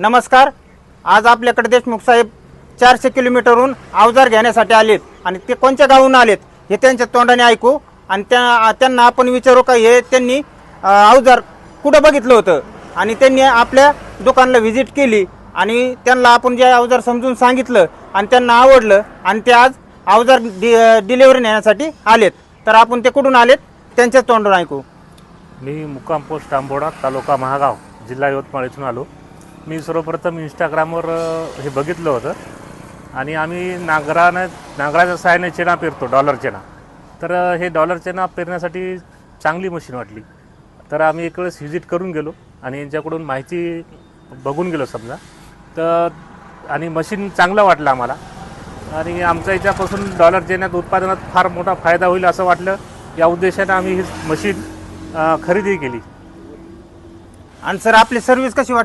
नमस्कार. आज आपल्याकडे देशमुख साहेब चारशे किलोमीटरहून अवजार घेण्यासाठी आलेत आणि ते कोणत्या गावून आलेत हे त्यांच्या तोंडाने ऐकू आणि त्या त्यांना आपण विचारू का हे त्यांनी अवजार कुठं बघितलं होतं? आणि त्यांनी आपल्या दुकानला व्हिजिट केली आणि त्यांना आपण जे अवजार समजून सांगितलं आणि त्यांना आवडलं आणि ते आज अवजार डि डिलेवरी नेण्यासाठी आलेत. तर आपण ते कुठून आलेत? त्यांच्या तोंडून ऐकू. मी मुक्काम पोस्ट आंबोडा तालुका महागाव जिल्हा यवतमाळ इथून आलो. मी सर्वप्रथम इंस्टाग्रामवर हे बघितलं होतं. आणि आम्ही नांगरानं नांगराच्या सहाय्याने चेना पेरतो डॉलर चेना. तर हे डॉलर चेना पेरण्यासाठी चांगली मशीन वाटली. तर आम्ही एक वेळेस व्हिजिट करून गेलो आणि यांच्याकडून माहिती बघून गेलो समजा. तर आणि मशीन चांगलं वाटलं आम्हाला. आणि आमच्या याच्यापासून डॉलर चेन्यात उत्पादनात फार मोठा फायदा होईल असं वाटलं. या उद्देशाने आम्ही ही मशीन खरेदी केली. आणि सर आपली सर्व्हिस कशी वाटली?